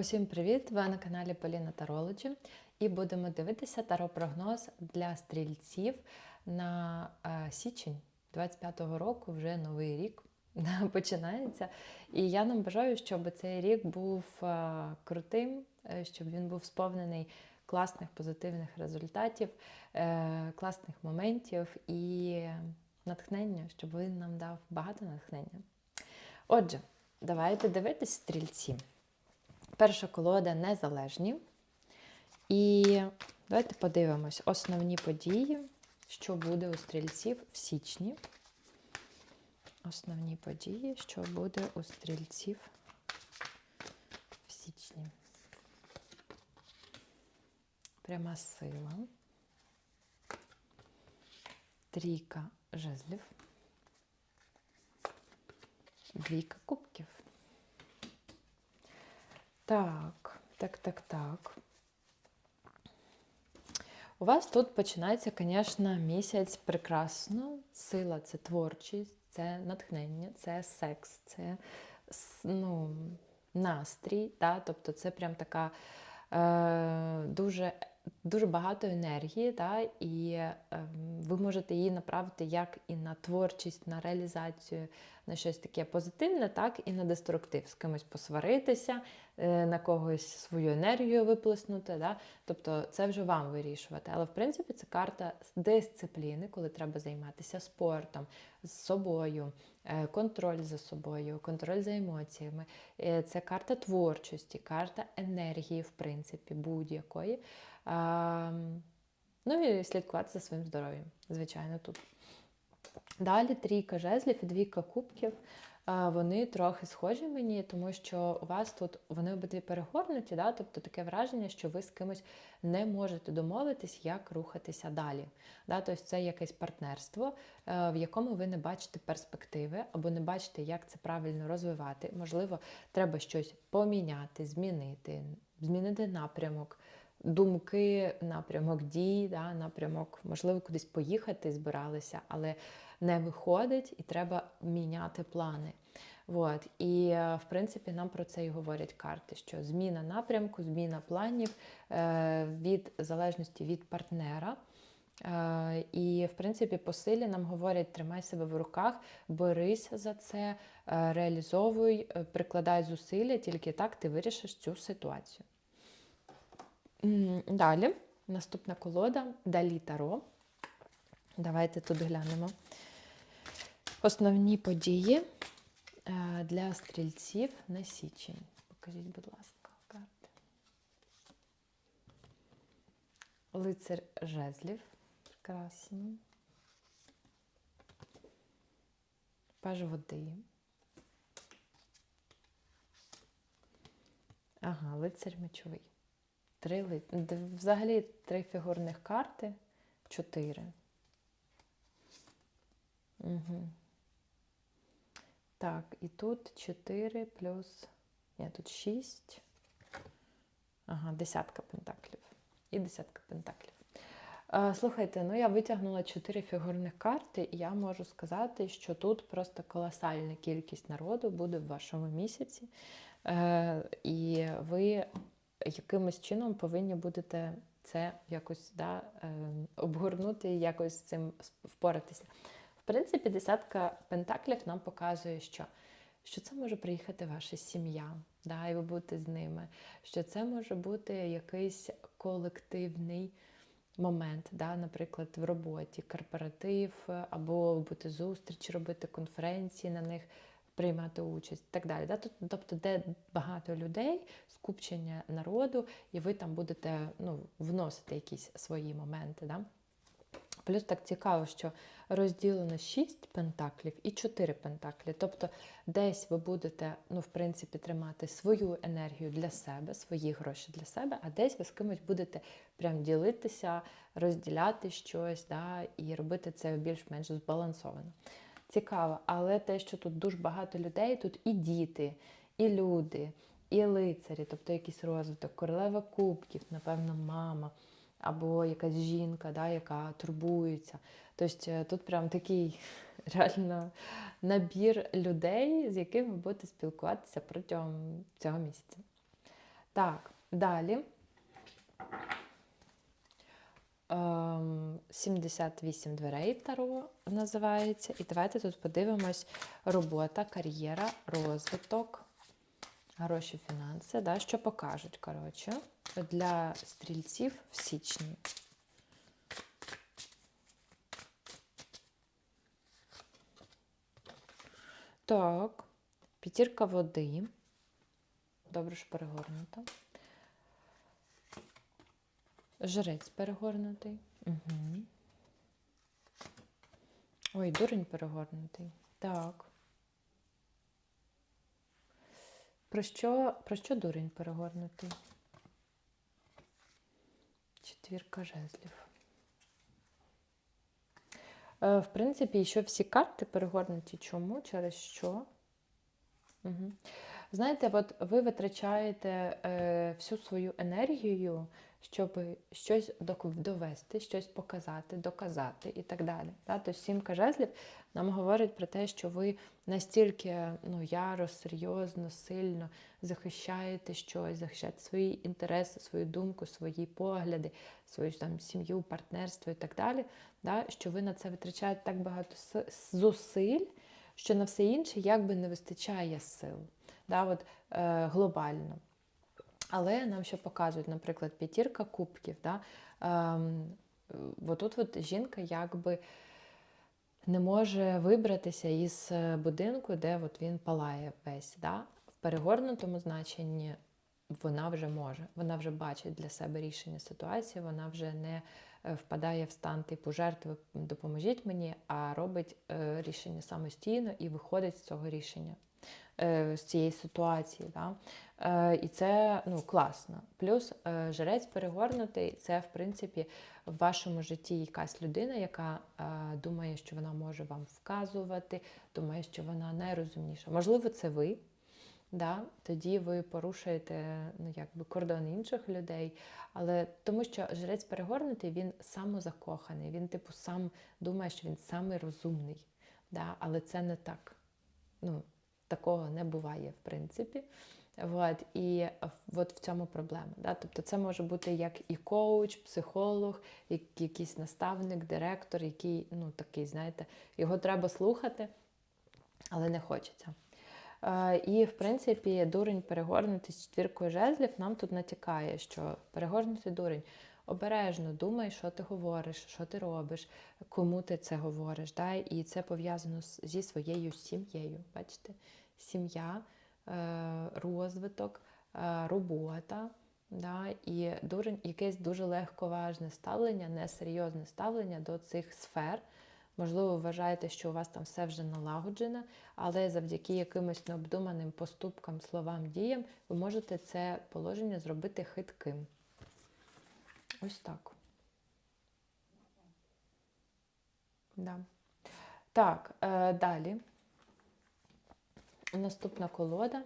Усім привіт! Ви на каналі Поліна Тарологі і будемо дивитися таро-прогноз для стрільців на е, січень 25-го року, вже новий рік починається. І я нам бажаю, щоб цей рік був е, крутим, е, щоб він був сповнений класних позитивних результатів, класних моментів і натхнення, щоб він нам дав багато натхнення. Отже, давайте дивитись стрільці. Перша колода незалежні. І давайте подивимось основні події, що буде у стрільців в січні. Основні події, що буде у стрільців в січні. Пряма сила. Трійка жезлів. Двійка кубків. Так, так, так, так. У вас тут починається, звісно, місяць прекрасно. Сила це творчість, це натхнення, це секс, це ну, настрій. Да? Тобто це прям така е, дуже дуже багато енергії, да? і е, ви можете її направити як і на творчість, на реалізацію, на щось таке позитивне, так і на деструктив, з кимось посваритися, е, на когось свою енергію виплеснути. Да? Тобто це вже вам вирішувати. Але в принципі це карта дисципліни, коли треба займатися спортом, з собою, е, контроль за собою, контроль за емоціями. Е, це карта творчості, карта енергії, в принципі, будь-якої. Ну і слідкувати за своїм здоров'ям, звичайно, тут. Далі трійка жезлів і двійка кубків. Вони трохи схожі мені, тому що у вас тут вони обидві перегорнуті, да? тобто таке враження, що ви з кимось не можете домовитись, як рухатися далі. Да? Тобто це якесь партнерство, е, в якому ви не бачите перспективи або не бачите, як це правильно розвивати. Можливо, треба щось поміняти, змінити, змінити напрямок думки, напрямок дій, да, напрямок, можливо, кудись поїхати збиралися, але не виходить, і треба міняти плани. От. І, в принципі, нам про це і говорять карти: що зміна напрямку, зміна планів е, від залежності від партнера. Е, і, в принципі, по силі нам говорять: тримай себе в руках, борись за це, е, реалізовуй, прикладай зусилля, тільки так ти вирішиш цю ситуацію. Далі, наступна колода Далі Таро. Давайте тут глянемо. Основні події е, для стрільців на січень. Покажіть, будь ласка, карти. Лицар жезлів. Прекрасно. Паж води. Ага, лицар мечовий. Три Взагалі три фігурних карти, чотири. Угу. Так, і тут 4 плюс. Ні, тут 6. Ага, десятка пентаклів. І десятка пентаклів. Слухайте, ну я витягнула 4 фігурних карти, і я можу сказати, що тут просто колосальна кількість народу буде в вашому місяці. Е, і ви якимось чином повинні будете це якось да, ем, обгорнути і якось з цим впоратися. В принципі, десятка пентаклів нам показує, що що це може приїхати ваша сім'я, да, і ви будете з ними, що це може бути якийсь колективний момент, да, наприклад, в роботі, корпоратив, або бути зустріч, робити конференції на них приймати участь і так далі. Да? Тобто, де багато людей, скупчення народу, і ви там будете ну, вносити якісь свої моменти. Да? Плюс так цікаво, що розділено 6 пентаклів і 4 пентаклі. Тобто десь ви будете, ну, в принципі, тримати свою енергію для себе, свої гроші для себе, а десь ви з кимось будете прям ділитися, розділяти щось, да, і робити це більш-менш збалансовано цікаво. Але те, що тут дуже багато людей, тут і діти, і люди, і лицарі, тобто якийсь розвиток, королева кубків, напевно, мама. Або якась жінка, да, яка турбується. Тобто е, тут прям такий реально набір людей, з якими ви будете спілкуватися протягом цього місяця. Так, далі. Ем, 78 дверей Таро називається. І давайте тут подивимось робота, кар'єра, розвиток, гроші, фінанси. Да, що покажуть, коротше, для стрільців в січні. Так, п'ятірка води. Добре, що перегорнута. Жрець перегорнутий. Угу. Ой, дурень перегорнутий. Так. Про що, про що дурень перегорнутий? Четвірка жезлів. Е, В принципі, ще всі карти перегорнуті. Чому? Через що? Угу. Знаєте, от ви витрачаєте е, всю свою енергію, щоб щось довести, щось показати, доказати і так далі. Да? Тобто сімка жезлів нам говорить про те, що ви настільки ну, яро, серйозно, сильно захищаєте щось, захищаєте свої інтереси, свою думку, свої погляди, свою там сім'ю, партнерство і так далі, да? що ви на це витрачаєте так багато зусиль, що на все інше якби не вистачає сил да, от, е, глобально. Але нам ще показують, наприклад, п'ятірка кубків. Да? Ем, от тут от жінка якби не може вибратися із е, будинку, де от він палає весь. Да? В перегорнутому значенні вона вже може, вона вже бачить для себе рішення ситуації, вона вже не е, впадає в стан типу жертви допоможіть мені, а робить е, рішення самостійно і виходить з цього рішення е, з цієї ситуації. Да? Е, І це ну, класно. Плюс е, жрець перегорнутий це, в принципі, в вашому житті якась людина, яка е, думає, що вона може вам вказувати, думає, що вона найрозумніша. Можливо, це ви. Да? Тоді ви порушуєте ну, якби, кордон інших людей. Але тому що жрець перегорнутий, він самозакоханий, він, типу, сам думає, що він самий розумний. Да? Але це не так. Ну, такого не буває, в принципі. От, і от в цьому проблема. Да? Тобто це може бути як і коуч, психолог, як якийсь наставник, директор, який, ну, такий, знаєте, його треба слухати, але не хочеться. Е, І, в принципі, дурень перегорнутий з четвіркою жезлів нам тут натякає, що перегорнутий дурень обережно думай, що ти говориш, що ти робиш, кому ти це говориш. Да? І це пов'язано зі своєю сім'єю. Бачите? Сім'я, е, розвиток, е, робота. Да? І дурень, якесь дуже легковажне ставлення, несерйозне ставлення до цих сфер. Можливо, вважаєте, що у вас там все вже налагоджено, але завдяки якимось необдуманим поступкам, словам, діям, ви можете це положення зробити хитким. Ось так. Да. Так, е, далі. Наступна колода.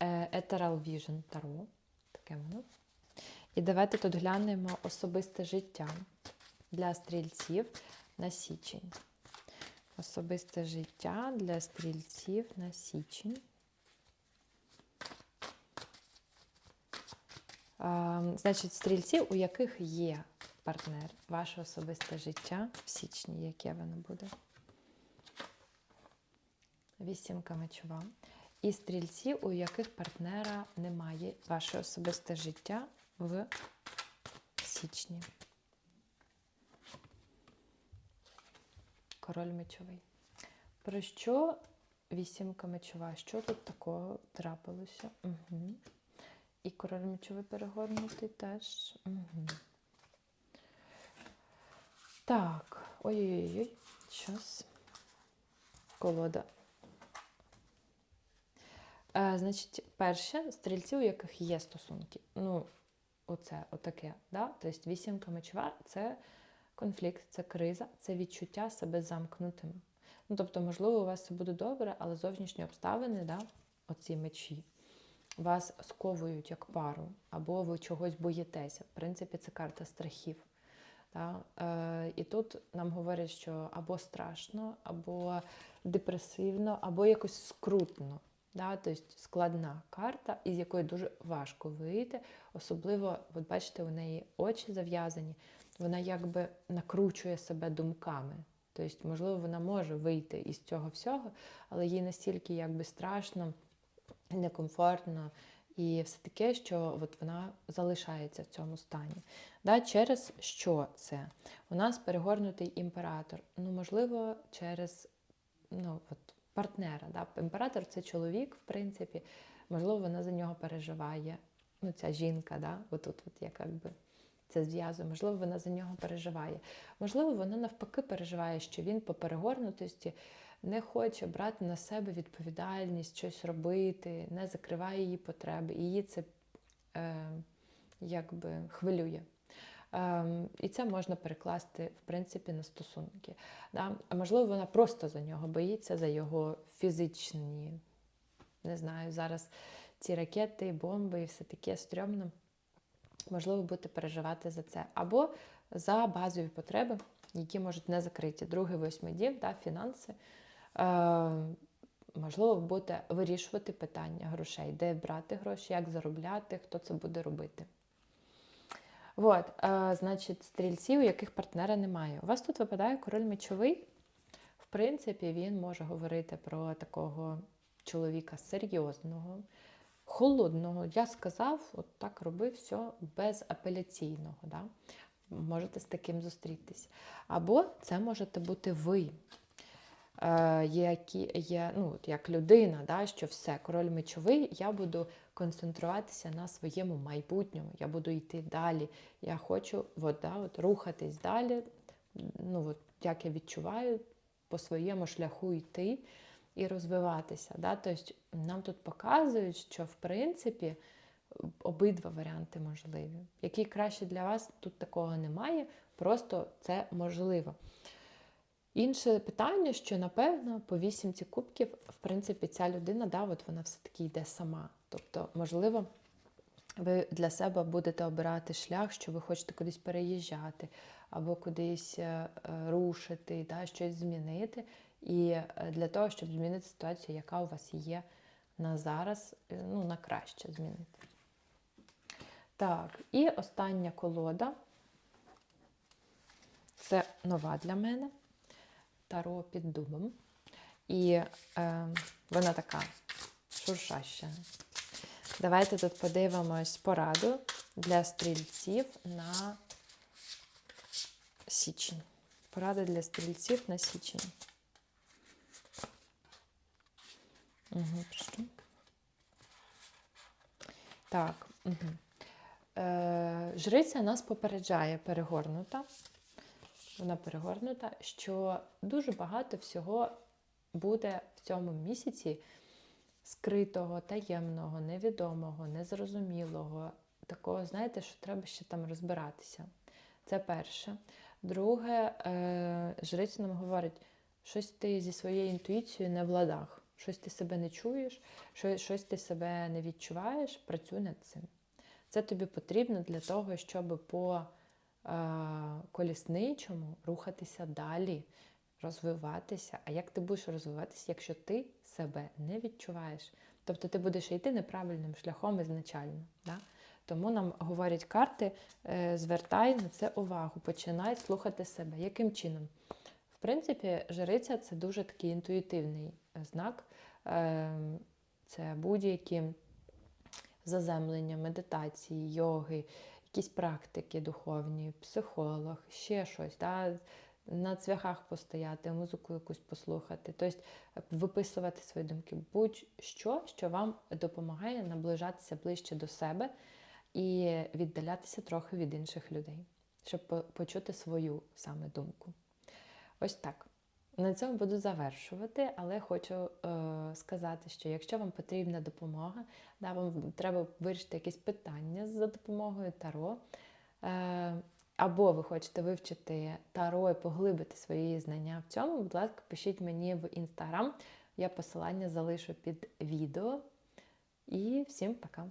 Е, Ethereal Vision Tarot. Таке воно. І давайте тут глянемо особисте життя для стрільців на січень. Особисте життя для стрільців на січень. Значить, стрільців, у яких є партнер, ваше особисте життя в січні, яке воно буде? Вісімка мечова. І стрільців, у яких партнера немає, ваше особисте життя в січні. Король мечовий. Про що вісімка мечова? Що тут такого трапилося? Угу. І король мечовий перегорнутий теж. Угу. Так, ой-ой-ой, зараз. Колода. Е, значить, перше, стрільці, у яких є стосунки. Ну, оце, отаке. Да? Тобто вісімка мечова це конфлікт, це криза, це відчуття себе замкнутим. Ну, тобто, можливо, у вас все буде добре, але зовнішні обставини, да, оці мечі, вас сковують як пару, або ви чогось боїтеся. В принципі, це карта страхів. Да? Е, і тут нам говорять, що або страшно, або депресивно, або якось скрутно. Да? Тобто складна карта, із якої дуже важко вийти. Особливо, от бачите, у неї очі зав'язані, вона якби накручує себе думками. Тобто, можливо, вона може вийти із цього всього, але їй настільки якби страшно, некомфортно і все таке, що от вона залишається в цьому стані. Да, Через що це? У нас перегорнутий імператор. Ну, можливо, через ну, от, партнера. Да? Імператор це чоловік, в принципі, можливо, вона за нього переживає. Ну, ця жінка, да? отут, от, як якби це зв'язує, можливо, вона за нього переживає. Можливо, вона навпаки переживає, що він по перегорнутості не хоче брати на себе відповідальність, щось робити, не закриває її потреби. І її це е, якби хвилює. Ем, і це можна перекласти, в принципі, на стосунки. Да? А можливо, вона просто за нього боїться, за його фізичні, не знаю, зараз ці ракети, бомби і все таке стрьомно. Можливо, будете переживати за це. Або за базові потреби, які можуть не закриті. Другий восьмий дім, да, фінанси. Е, можливо, ви будете вирішувати питання грошей, де брати гроші, як заробляти, хто це буде робити. От, е, значить, стрільці, у яких партнера немає. У вас тут випадає король мечовий. В принципі, він може говорити про такого чоловіка серйозного, холодного. Я сказав, от так робив все безапеляційного. Да? Можете з таким зустрітись. Або це можете бути ви. Е, які є, ну, як людина, да, що все, король мечовий, я буду концентруватися на своєму майбутньому, я буду йти далі. Я хочу от, да, от, рухатись далі. ну, от, Як я відчуваю, по своєму шляху йти і розвиватися. Да? Тобто Нам тут показують, що в принципі обидва варіанти можливі. Який краще для вас, тут такого немає, просто це можливо. Інше питання, що напевно по вісімці кубків, в принципі, ця людина, да, от вона все-таки йде сама. Тобто, можливо, ви для себе будете обирати шлях, що ви хочете кудись переїжджати, або кудись е, рушити, да, щось змінити. І е, для того, щоб змінити ситуацію, яка у вас є на зараз, е, ну, на краще змінити. Так, і остання колода. Це нова для мене. Таро під дубом. І е, вона така шуршаща. Давайте тут подивимось пораду для стрільців на січень. Порада для стрільців на січень. Угу, прошу. Так. Угу. Е, Жриця нас попереджає перегорнута вона перегорнута, що дуже багато всього буде в цьому місяці скритого, таємного, невідомого, незрозумілого. Такого, знаєте, що треба ще там розбиратися. Це перше. Друге, е, жриця нам говорить, щось ти зі своєю інтуїцією не в ладах, щось ти себе не чуєш, щось ти себе не відчуваєш, працюй над цим. Це тобі потрібно для того, щоб по колісничому рухатися далі, розвиватися. А як ти будеш розвиватися, якщо ти себе не відчуваєш? Тобто ти будеш йти неправильним шляхом ізначально. Да? Тому нам говорять карти, е, звертай на це увагу, починай слухати себе. Яким чином? В принципі, жриця це дуже такий інтуїтивний е, знак. Це будь-які заземлення, медитації, йоги, якісь практики духовні, психолог, ще щось. Да? На цвяхах постояти, музику якусь послухати, тобто виписувати свої думки, будь-що, що вам допомагає наближатися ближче до себе і віддалятися трохи від інших людей, щоб почути свою саме думку. Ось так. На цьому буду завершувати, але хочу е, сказати, що якщо вам потрібна допомога, да, вам треба вирішити якесь питання за допомогою таро, е, або ви хочете вивчити таро і поглибити свої знання в цьому, будь ласка, пишіть мені в інстаграм. Я посилання залишу під відео. І всім пока!